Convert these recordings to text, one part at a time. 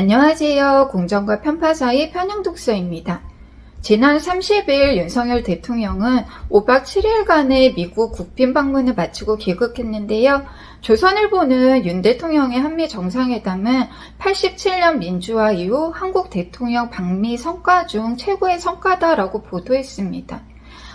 안녕하세요. 공정과 편파 사이 편향 독서입니다. 지난 30일 윤석열 대통령은 5박 7일간의 미국 국빈 방문을 마치고 귀국했는데요. 조선일보는 윤 대통령의 한미 정상회담은 87년 민주화 이후 한국 대통령 방미 성과 중 최고의 성과다라고 보도했습니다.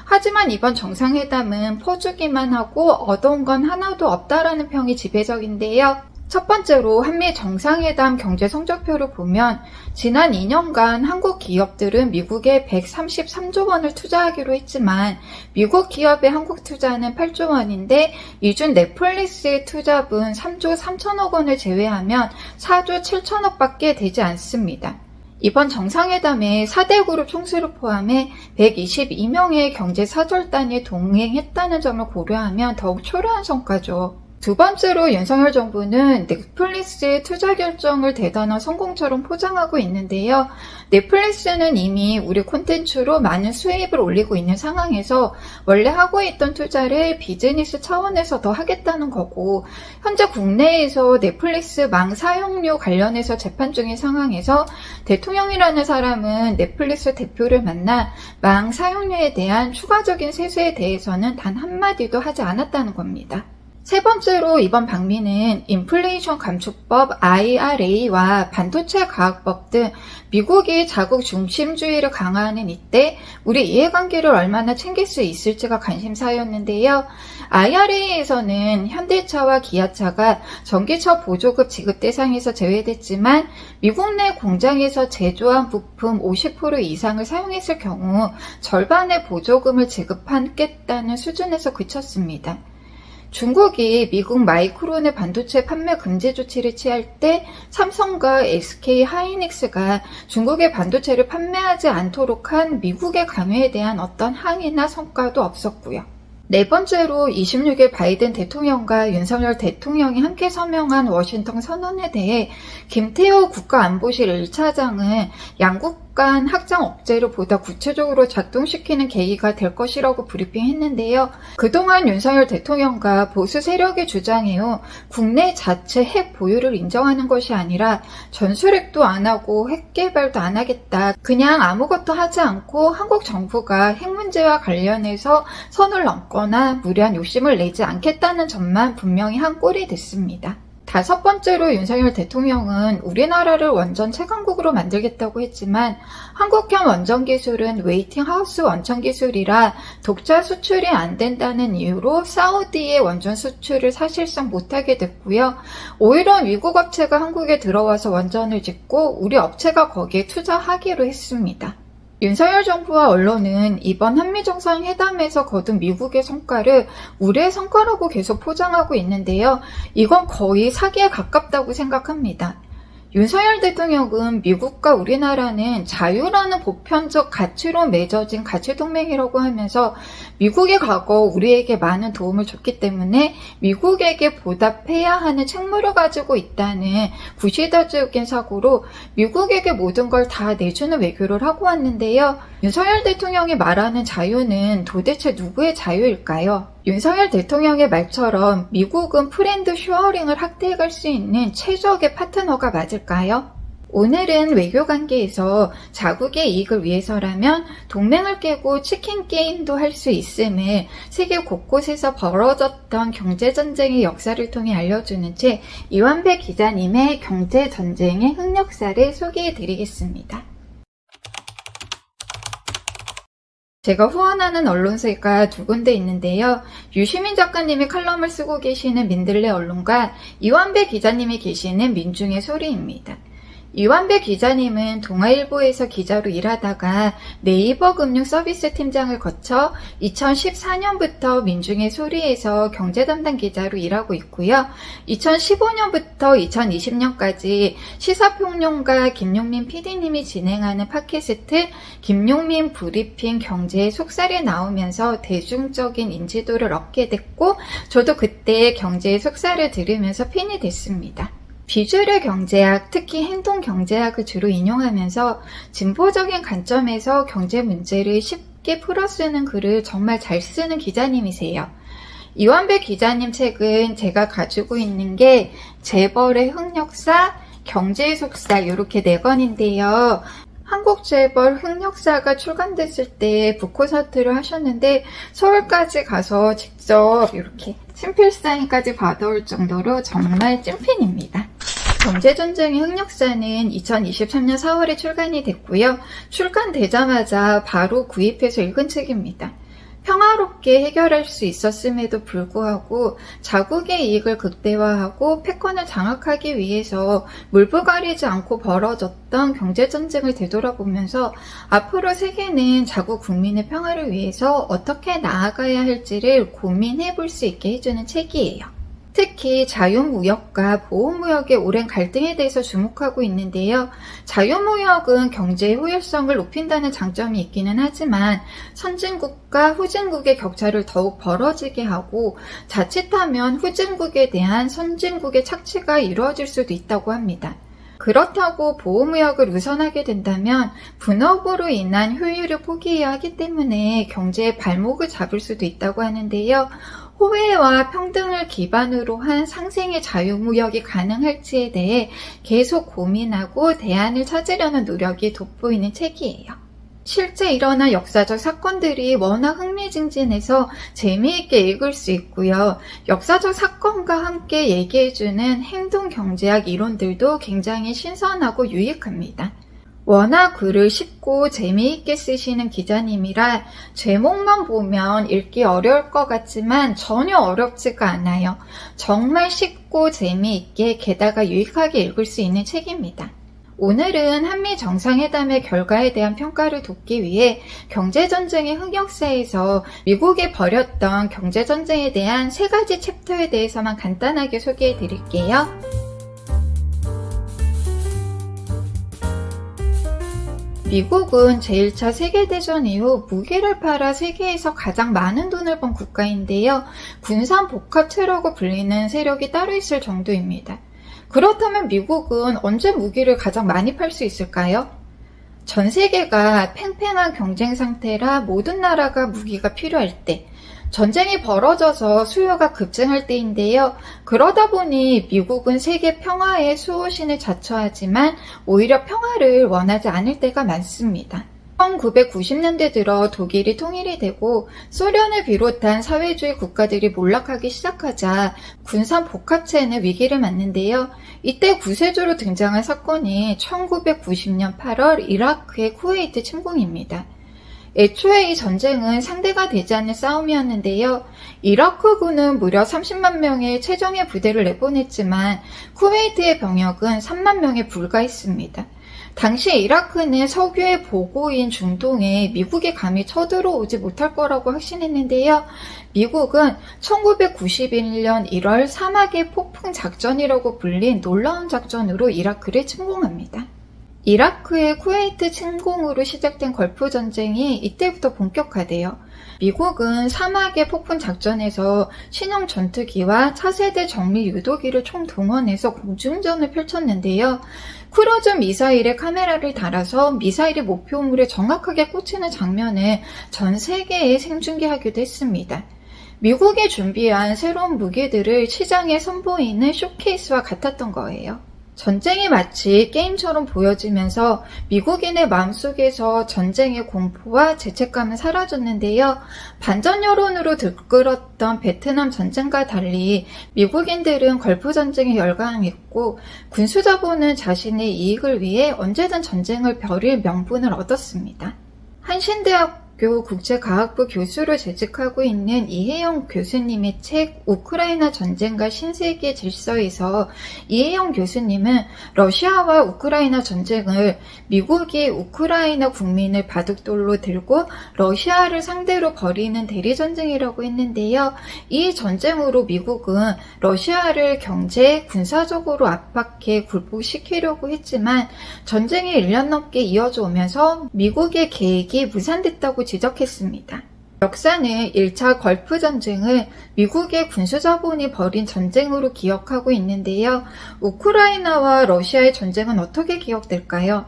하지만 이번 정상회담은 퍼주기만 하고 얻어온 건 하나도 없다라는 평이 지배적인데요. 첫 번째로 한미 정상회담 경제 성적표를 보면 지난 2년간 한국 기업들은 미국에 133조 원을 투자하기로 했지만 미국 기업의 한국 투자는 8조 원인데 이중 넷플릭스의 투자분 3조 3천억 원을 제외하면 4조 7천억 밖에 되지 않습니다. 이번 정상회담에 4대 그룹 총수를 포함해 122명의 경제 사절단이 동행했다는 점을 고려하면 더욱 초라한 성과죠. 두 번째로 윤석열 정부는 넷플릭스의 투자 결정을 대단한 성공처럼 포장하고 있는데요. 넷플릭스는 이미 우리 콘텐츠로 많은 수입을 올리고 있는 상황에서 원래 하고 있던 투자를 비즈니스 차원에서 더 하겠다는 거고 현재 국내에서 넷플릭스 망 사용료 관련해서 재판 중인 상황에서 대통령이라는 사람은 넷플릭스 대표를 만나 망 사용료에 대한 추가적인 세수에 대해서는 단 한마디도 하지 않았다는 겁니다. 세 번째로 이번 방미는 인플레이션 감축법 IRA와 반도체 가학법 등 미국이 자국 중심주의를 강화하는 이때 우리 이해관계를 얼마나 챙길 수 있을지가 관심사였는데요. IRA에서는 현대차와 기아차가 전기차 보조급 지급 대상에서 제외됐지만 미국 내 공장에서 제조한 부품 50% 이상을 사용했을 경우 절반의 보조금을 지급하겠다는 수준에서 그쳤습니다. 중국이 미국 마이크론의 반도체 판매 금지 조치를 취할 때 삼성과 SK 하이닉스가 중국의 반도체를 판매하지 않도록 한 미국의 강요에 대한 어떤 항의나 성과도 없었고요. 네 번째로 26일 바이든 대통령과 윤석열 대통령이 함께 서명한 워싱턴 선언에 대해 김태호 국가안보실 1차장은 양국 간 확장 억제를 보다 구체적으로 작동시키는 계기가 될 것이라고 브리핑했는데요. 그동안 윤석열 대통령과 보수 세력이 주장해요. 국내 자체 핵 보유를 인정하는 것이 아니라 전술핵도 안 하고 핵 개발도 안 하겠다. 그냥 아무것도 하지 않고 한국 정부가 핵 문제와 관련해서 선을 넘거나 무리한 욕심을 내지 않겠다는 점만 분명히 한 꼴이 됐습니다. 다섯 번째로 윤석열 대통령은 우리나라를 원전 최강국으로 만들겠다고 했지만 한국형 원전 기술은 웨이팅 하우스 원천 기술이라 독자 수출이 안 된다는 이유로 사우디의 원전 수출을 사실상 못하게 됐고요. 오히려 미국 업체가 한국에 들어와서 원전을 짓고 우리 업체가 거기에 투자하기로 했습니다. 윤석열 정부와 언론은 이번 한미 정상회담에서 거둔 미국의 성과를 우리의 성과라고 계속 포장하고 있는데요. 이건 거의 사기에 가깝다고 생각합니다. 윤석열 대통령은 미국과 우리나라는 자유라는 보편적 가치로 맺어진 가치동맹이라고 하면서 미국의 과거 우리에게 많은 도움을 줬기 때문에 미국에게 보답해야 하는 책무를 가지고 있다는 구시대적인 사고로 미국에게 모든 걸 다 내주는 외교를 하고 왔는데요. 윤석열 대통령이 말하는 자유는 도대체 누구의 자유일까요? 윤석열 대통령의 말처럼 미국은 프렌드 슈어링을 확대해갈 수 있는 최적의 파트너가 맞을까요? 오늘은 외교 관계에서 자국의 이익을 위해서라면 동맹을 깨고 치킨 게임도 할 수 있음을 세계 곳곳에서 벌어졌던 경제 전쟁의 역사를 통해 알려주는 책 이완배 기자님의 경제 전쟁의 흑역사를 소개해 드리겠습니다. 제가 후원하는 언론사가 두 군데 있는데요. 유시민 작가님이 칼럼을 쓰고 계시는 민들레 언론과 이완배 기자님이 계시는 민중의 소리입니다. 이완배 기자님은 동아일보에서 기자로 일하다가 네이버 금융 서비스 팀장을 거쳐 2014년부터 민중의 소리에서 경제 담당 기자로 일하고 있고요. 2015년부터 2020년까지 시사평론가 김용민 PD님이 진행하는 팟캐스트 김용민 브리핑 경제의 속살에 나오면서 대중적인 인지도를 얻게 됐고 저도 그때 경제의 속살을 들으면서 팬이 됐습니다. 비주류 경제학, 특히 행동 경제학을 주로 인용하면서 진보적인 관점에서 경제 문제를 쉽게 풀어 쓰는 글을 정말 잘 쓰는 기자님이세요. 이완배 기자님 책은 제가 가지고 있는 게 재벌의 흑역사, 경제 속사 이렇게 네 권인데요. 한국 재벌 흑역사가 출간됐을 때 북코 사투를 하셨는데 서울까지 가서 직접 이렇게 친필 사인까지 받아올 정도로 정말 찐팬입니다. 경제전쟁의 흑역사는 2023년 4월에 출간이 됐고요. 출간되자마자 바로 구입해서 읽은 책입니다. 평화롭게 해결할 수 있었음에도 불구하고 자국의 이익을 극대화하고 패권을 장악하기 위해서 물부 가리지 않고 벌어졌던 경제전쟁을 되돌아보면서 앞으로 세계는 자국 국민의 평화를 위해서 어떻게 나아가야 할지를 고민해 볼 수 있게 해주는 책이에요. 특히 자유무역과 보호무역의 오랜 갈등에 대해서 주목하고 있는데요. 자유무역은 경제의 효율성을 높인다는 장점이 있기는 하지만 선진국과 후진국의 격차를 더욱 벌어지게 하고 자칫하면 후진국에 대한 선진국의 착취가 이루어질 수도 있다고 합니다. 그렇다고 보호무역을 우선하게 된다면 분업으로 인한 효율을 포기해야 하기 때문에 경제의 발목을 잡을 수도 있다고 하는데요. 호혜와 평등을 기반으로 한 상생의 자유무역이 가능할지에 대해 계속 고민하고 대안을 찾으려는 노력이 돋보이는 책이에요. 실제 일어난 역사적 사건들이 워낙 흥미진진해서 재미있게 읽을 수 있고요. 역사적 사건과 함께 얘기해주는 행동경제학 이론들도 굉장히 신선하고 유익합니다. 워낙 글을 쉽고 재미있게 쓰시는 기자님이라 제목만 보면 읽기 어려울 것 같지만 전혀 어렵지가 않아요. 정말 쉽고 재미있게 게다가 유익하게 읽을 수 있는 책입니다. 오늘은 한미 정상회담의 결과에 대한 평가를 돕기 위해 경제전쟁의 흑역사에서 미국이 벌였던 경제전쟁에 대한 세 가지 챕터에 대해서만 간단하게 소개해 드릴게요. 미국은 제1차 세계대전 이후 무기를 팔아 세계에서 가장 많은 돈을 번 국가인데요. 군산 복합체라고 불리는 세력이 따로 있을 정도입니다. 그렇다면 미국은 언제 무기를 가장 많이 팔 수 있을까요? 전 세계가 팽팽한 경쟁 상태라 모든 나라가 무기가 필요할 때, 전쟁이 벌어져서 수요가 급증할 때인데요. 그러다 보니 미국은 세계 평화의 수호신을 자처하지만 오히려 평화를 원하지 않을 때가 많습니다. 1990년대 들어 독일이 통일이 되고 소련을 비롯한 사회주의 국가들이 몰락하기 시작하자 군산 복합체는 위기를 맞는데요. 이때 구세주로 등장한 사건이 1990년 8월 이라크의 쿠웨이트 침공입니다. 애초에 이 전쟁은 상대가 되지 않는 싸움이었는데요. 이라크군은 무려 30만 명의 최정예 부대를 내보냈지만 쿠웨이트의 병력은 3만 명에 불과했습니다. 당시 이라크는 석유의 보고인 중동에 미국이 감히 쳐들어오지 못할 거라고 확신했는데요. 미국은 1991년 1월 사막의 폭풍 작전이라고 불린 놀라운 작전으로 이라크를 침공합니다. 이라크의 쿠웨이트 침공으로 시작된 걸프 전쟁이 이때부터 본격화돼요. 미국은 사막의 폭풍 작전에서 신형 전투기와 차세대 정밀 유도기를 총 동원해서 공중전을 펼쳤는데요. 크루즈 미사일에 카메라를 달아서 미사일의 목표물에 정확하게 꽂히는 장면을 전 세계에 생중계하기도 했습니다. 미국이 준비한 새로운 무기들을 시장에 선보이는 쇼케이스와 같았던 거예요. 전쟁이 마치 게임처럼 보여지면서 미국인의 마음속에서 전쟁의 공포와 죄책감은 사라졌는데요. 반전 여론으로 들끓었던 베트남 전쟁과 달리 미국인들은 걸프 전쟁에 열광했고 군수 자본은 자신의 이익을 위해 언제든 전쟁을 벌일 명분을 얻었습니다. 한신대학 교 국제과학부 교수로 재직하고 있는 이혜영 교수님의 책 우크라이나 전쟁과 신세계 질서에서 이혜영 교수님은 러시아와 우크라이나 전쟁을 미국이 우크라이나 국민을 바둑돌로 들고 러시아를 상대로 벌이는 대리전쟁이라고 했는데요. 이 전쟁으로 미국은 러시아를 경제, 군사적으로 압박해 굴복시키려고 했지만 전쟁이 1년 넘게 이어져 오면서 미국의 계획이 무산됐다고 지적했습니다. 역사는 1차 걸프 전쟁을 미국의 군수 자본이 벌인 전쟁으로 기억하고 있는데요. 우크라이나와 러시아의 전쟁은 어떻게 기억될까요?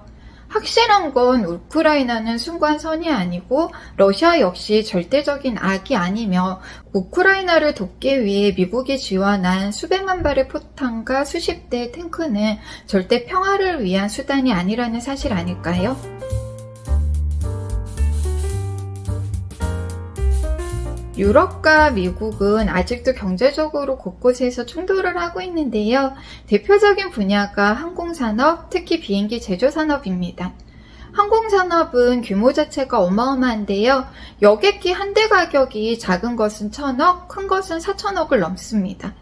확실한 건 우크라이나는 순관선이 아니고 러시아 역시 절대적인 악이 아니며 우크라이나를 돕기 위해 미국이 지원한 수백만 발의 포탄과 수십 대의 탱크는 절대 평화를 위한 수단이 아니라는 사실 아닐까요? 유럽과 미국은 아직도 경제적으로 곳곳에서 충돌을 하고 있는데요. 대표적인 분야가 항공산업, 특히 비행기 제조산업입니다. 항공산업은 규모 자체가 어마어마한데요. 여객기 한 대 가격이 작은 것은 천억, 큰 것은 사천억을 넘습니다.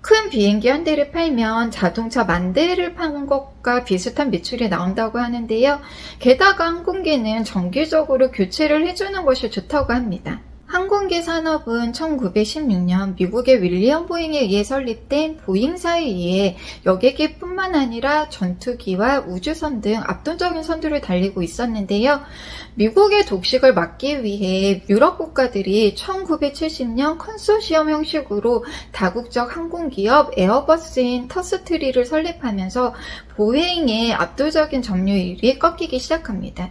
큰 비행기 한 대를 팔면 자동차 만 대를 파는 것과 비슷한 매출이 나온다고 하는데요. 게다가 항공기는 정기적으로 교체를 해주는 것이 좋다고 합니다. 항공기 산업은 1916년 미국의 윌리엄 보잉에 의해 설립된 보잉사에 의해 여객기뿐만 아니라 전투기와 우주선 등 압도적인 선두를 달리고 있었는데요. 미국의 독식을 막기 위해 유럽 국가들이 1970년 컨소시엄 형식으로 다국적 항공기업 에어버스인 터스트리를 설립하면서 보잉의 압도적인 점유율이 꺾이기 시작합니다.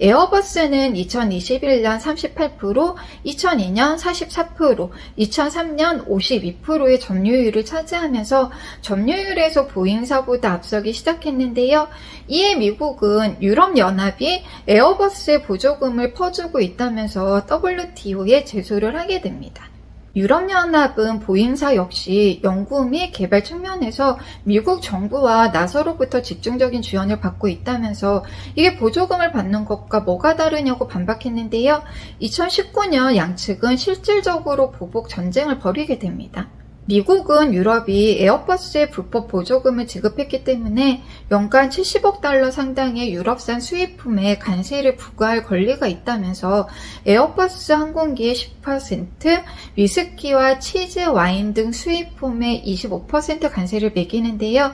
에어버스는 2021년 38%, 2002년 44%, 2003년 52%의 점유율을 차지하면서 점유율에서 보잉사보다 앞서기 시작했는데요. 이에 미국은 유럽연합이 에어버스의 보조금을 퍼주고 있다면서 WTO에 제소를 하게 됩니다. 유럽연합은 보잉사 역시 연구 및 개발 측면에서 미국 정부와 나서로부터 집중적인 지원을 받고 있다면서 이게 보조금을 받는 것과 뭐가 다르냐고 반박했는데요. 2019년 양측은 실질적으로 보복 전쟁을 벌이게 됩니다. 미국은 유럽이 에어버스에 불법 보조금을 지급했기 때문에 연간 70억 달러 상당의 유럽산 수입품에 관세를 부과할 권리가 있다면서 에어버스 항공기의 10%, 위스키와 치즈, 와인 등 수입품의 25% 관세를 매기는데요.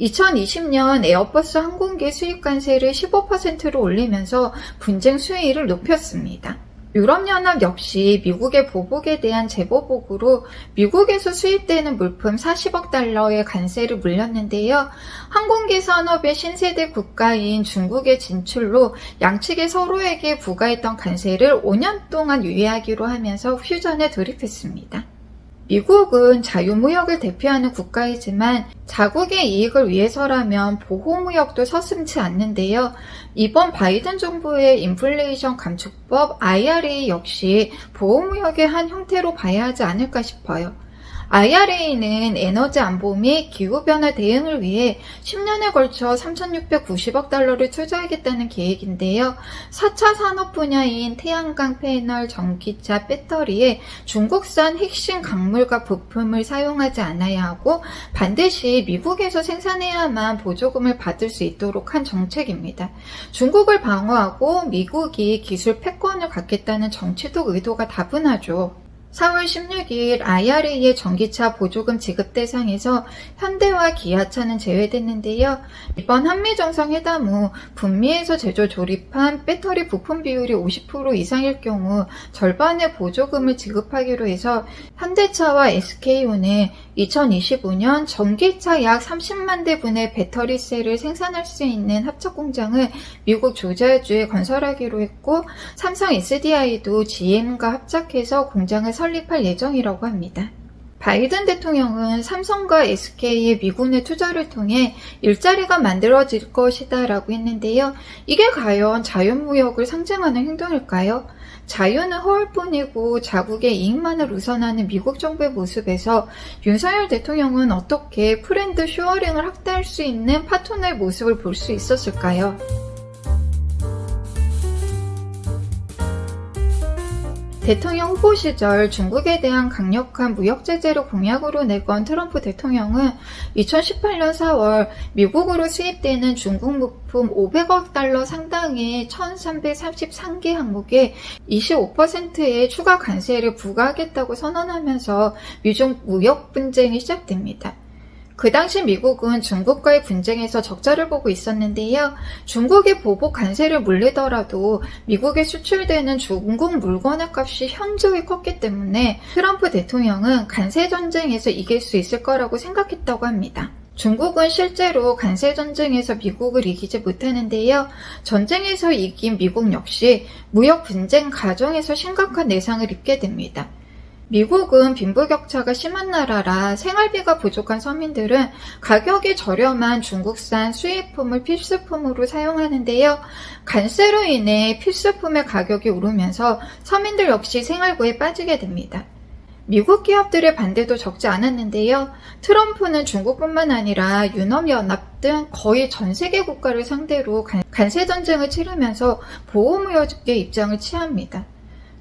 2020년 에어버스 항공기 수입 관세를 15%로 올리면서 분쟁 수위를 높였습니다. 유럽연합 역시 미국의 보복에 대한 제보복으로 미국에서 수입되는 물품 40억 달러의 관세를 물렸는데요. 항공기 산업의 신세대 국가인 중국의 진출로 양측이 서로에게 부과했던 관세를 5년 동안 유예하기로 하면서 휴전에 돌입했습니다. 미국은 자유무역을 대표하는 국가이지만 자국의 이익을 위해서라면 보호무역도 서슴지 않는데요. 이번 바이든 정부의 인플레이션 감축법 IRA 역시 보호무역의 한 형태로 봐야 하지 않을까 싶어요. IRA는 에너지 안보 및 기후변화 대응을 위해 10년에 걸쳐 3,690억 달러를 투자하겠다는 계획인데요. 4차 산업 분야인 태양광 패널, 전기차, 배터리에 중국산 핵심 강물과 부품을 사용하지 않아야 하고 반드시 미국에서 생산해야만 보조금을 받을 수 있도록 한 정책입니다. 중국을 방어하고 미국이 기술 패권을 갖겠다는 정치적 의도가 다분하죠. 4월 16일 IRA의 전기차 보조금 지급 대상에서 현대와 기아차는 제외됐는데요. 이번 한미정상 회담 후 북미에서 제조 조립한 배터리 부품 비율이 50% 이상일 경우 절반의 보조금을 지급하기로 해서 현대차와 SK온은 2025년 전기차 약 30만 대분의 배터리셀을 생산할 수 있는 합작 공장을 미국 조지아주에 건설하기로 했고 삼성 SDI도 GM과 합작해서 공장을 설립할 예정이라고 합니다. 바이든 대통령은 삼성과 SK의 미군의 투자를 통해 일자리가 만들어질 것이다 라고 했는데요. 이게 과연 자유무역을 상징하는 행동일까요? 자유는 허울뿐이고 자국의 이익만을 우선하는 미국 정부의 모습에서 윤석열 대통령은 어떻게 프렌드 슈어링을 확대할 수 있는 파토너의 모습을 볼 수 있었을까요? 대통령 후보 시절 중국에 대한 강력한 무역 제재를 공약으로 내건 트럼프 대통령은 2018년 4월 미국으로 수입되는 중국 물품 500억 달러 상당의 1333개 항목에 25%의 추가 관세를 부과하겠다고 선언하면서 미중 무역 분쟁이 시작됩니다. 그 당시 미국은 중국과의 분쟁에서 적자를 보고 있었는데요. 중국이 보복 관세를 물리더라도 미국에 수출되는 중국 물건의 값이 현저히 컸기 때문에 트럼프 대통령은 관세 전쟁에서 이길 수 있을 거라고 생각했다고 합니다. 중국은 실제로 간세 전쟁에서 미국을 이기지 못하는데요. 전쟁에서 이긴 미국 역시 무역 분쟁 과정에서 심각한 내상을 입게 됩니다. 미국은 빈부격차가 심한 나라라 생활비가 부족한 서민들은 가격이 저렴한 중국산 수입품을 필수품으로 사용하는데요. 간세로 인해 필수품의 가격이 오르면서 서민들 역시 생활고에 빠지게 됩니다. 미국 기업들의 반대도 적지 않았는데요. 트럼프는 중국뿐만 아니라 유럽연합 등 거의 전 세계 국가를 상대로 간- 간세전쟁을 치르면서 보호무역의 입장을 취합니다.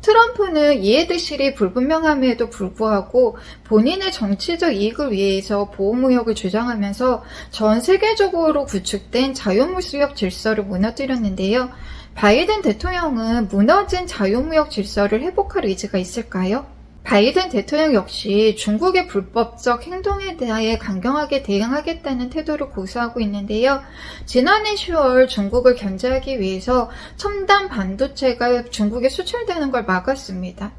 트럼프는 이해 드실이 불분명함에도 불구하고 본인의 정치적 이익을 위해서 보호무역을 주장하면서 전 세계적으로 구축된 자유무역 질서를 무너뜨렸는데요. 바이든 대통령은 무너진 자유무역 질서를 회복할 의지가 있을까요? 바이든 대통령 역시 중국의 불법적 행동에 대해 강경하게 대응하겠다는 태도를 고수하고 있는데요. 지난해 10월 중국을 견제하기 위해서 첨단 반도체가 중국에 수출되는 걸 막았습니다.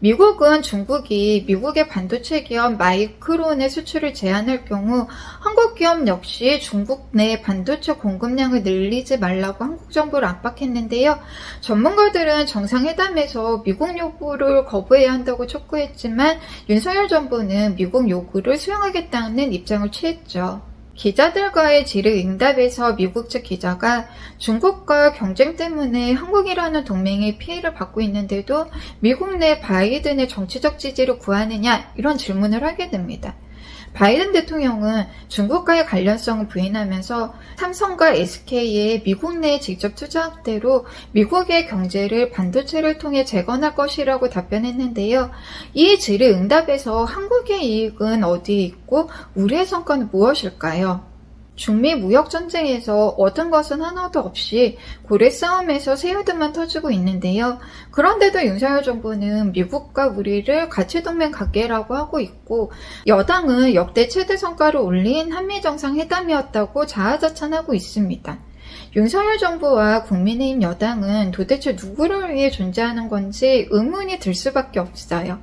미국은 중국이 미국의 반도체 기업 마이크론의 수출을 제한할 경우 한국 기업 역시 중국 내 반도체 공급량을 늘리지 말라고 한국 정부를 압박했는데요. 전문가들은 정상회담에서 미국 요구를 거부해야 한다고 촉구했지만 윤석열 정부는 미국 요구를 수용하겠다는 입장을 취했죠. 기자들과의 질의응답에서 미국 측 기자가 중국과 경쟁 때문에 한국이라는 동맹이 피해를 받고 있는데도 미국 내 바이든의 정치적 지지를 구하느냐 이런 질문을 하게 됩니다. 바이든 대통령은 중국과의 관련성을 부인하면서 삼성과 SK의 미국 내 직접 투자 확대로 미국의 경제를 반도체를 통해 재건할 것이라고 답변했는데요. 이 질의 응답에서 한국의 이익은 어디에 있고 우리의 성과는 무엇일까요? 중미 무역 전쟁에서 얻은 것은 하나도 없이 고래 싸움에서 새우등만 터지고 있는데요. 그런데도 윤석열 정부는 미국과 우리를 가치 동맹 관계라고 하고 있고 여당은 역대 최대 성과를 올린 한미 정상 회담이었다고 자화자찬하고 있습니다. 윤석열 정부와 국민의힘 여당은 도대체 누구를 위해 존재하는 건지 의문이 들 수밖에 없어요.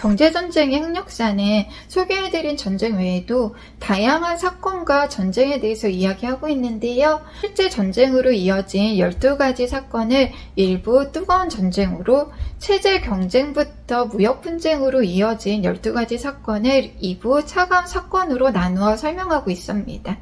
경제전쟁의 흑역사는 소개해드린 전쟁 외에도 다양한 사건과 전쟁에 대해서 이야기하고 있는데요. 실제 전쟁으로 이어진 12가지 사건을 일부 뜨거운 전쟁으로, 체제 경쟁부터 무역 분쟁으로 이어진 12가지 사건을 2부 차가운 사건으로 나누어 설명하고 있습니다.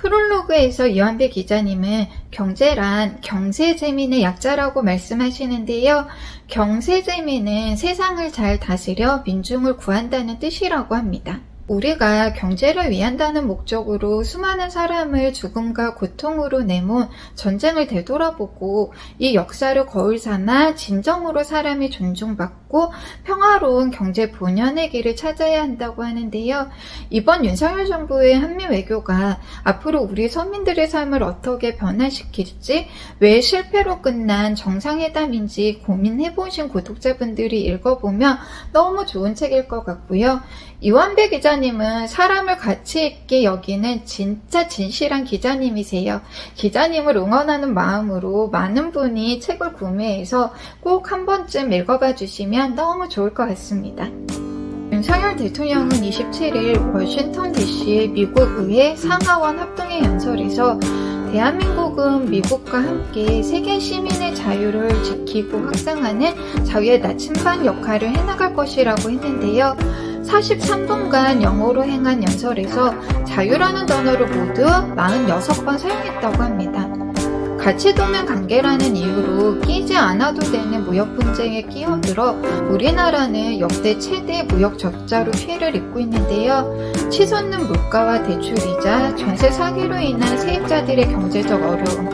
프롤로그에서 이완배 기자님은 경제란 경세재민의 약자라고 말씀하시는데요. 경세재민은 세상을 잘 다스려 민중을 구한다는 뜻이라고 합니다. 우리가 경제를 위한다는 목적으로 수많은 사람을 죽음과 고통으로 내몬 전쟁을 되돌아보고 이 역사를 거울 삼아 진정으로 사람이 존중받고 평화로운 경제 본연의 길을 찾아야 한다고 하는데요. 이번 윤석열 정부의 한미 외교가 앞으로 우리 서민들의 삶을 어떻게 변화시킬지 왜 실패로 끝난 정상회담인지 고민해보신 구독자분들이 읽어보면 너무 좋은 책일 것 같고요. 이완배 기자님은 사람을 가치 있게 여기는 진짜 진실한 기자님이세요. 기자님을 응원하는 마음으로 많은 분이 책을 구매해서 꼭 한 번쯤 읽어봐 주시면 너무 좋을 것 같습니다. 윤석열 대통령은 27일 워싱턴 DC 미국 의회 상하원 합동의 연설에서 대한민국은 미국과 함께 세계 시민의 자유를 지키고 확장하는 자유의 나침반 역할을 해나갈 것이라고 했는데요. 43분간 영어로 행한 연설에서 자유라는 단어를 모두 46번 사용했다고 합니다. 가치동맹 관계라는 이유로 끼지 않아도 되는 무역 분쟁에 끼어들어 우리나라는 역대 최대 무역 적자로 피해를 입고 있는데요. 치솟는 물가와 대출이자 전세 사기로 인한 세입자들의 경제적 어려움,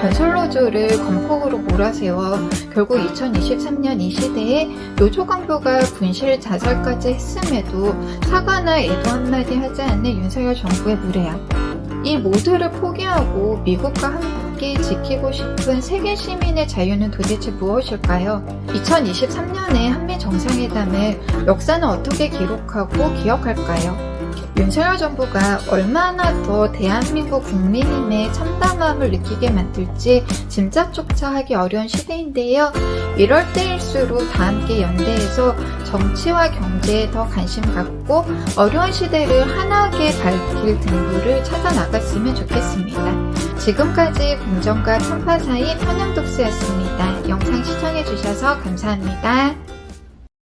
건설노조를 건폭으로 몰아세워 결국 2023년 이 시대에 노조 강도가 분실 자살까지 했음에도 사과나 애도 한마디 하지 않는 윤석열 정부의 무례함. 이 모두를 포기하고 미국과 함께 지키고 싶은 세계 시민의 자유는 도대체 무엇일까요? 2023년의 한미 정상회담을 역사는 어떻게 기록하고 기억할까요? 윤석열 정부가 얼마나 더 대한민국 국민님의 참담함을 느끼게 만들지 짐작조차 하기 어려운 시대인데요. 이럴 때일수록 다 함께 연대해서 정치와 경제에 더 관심 갖고 어려운 시대를 환하게 밝힐 등불을 찾아 나갔으면 좋겠습니다. 지금까지 공정과 사이 편향독스였습니다. 영상 시청해주셔서 감사합니다.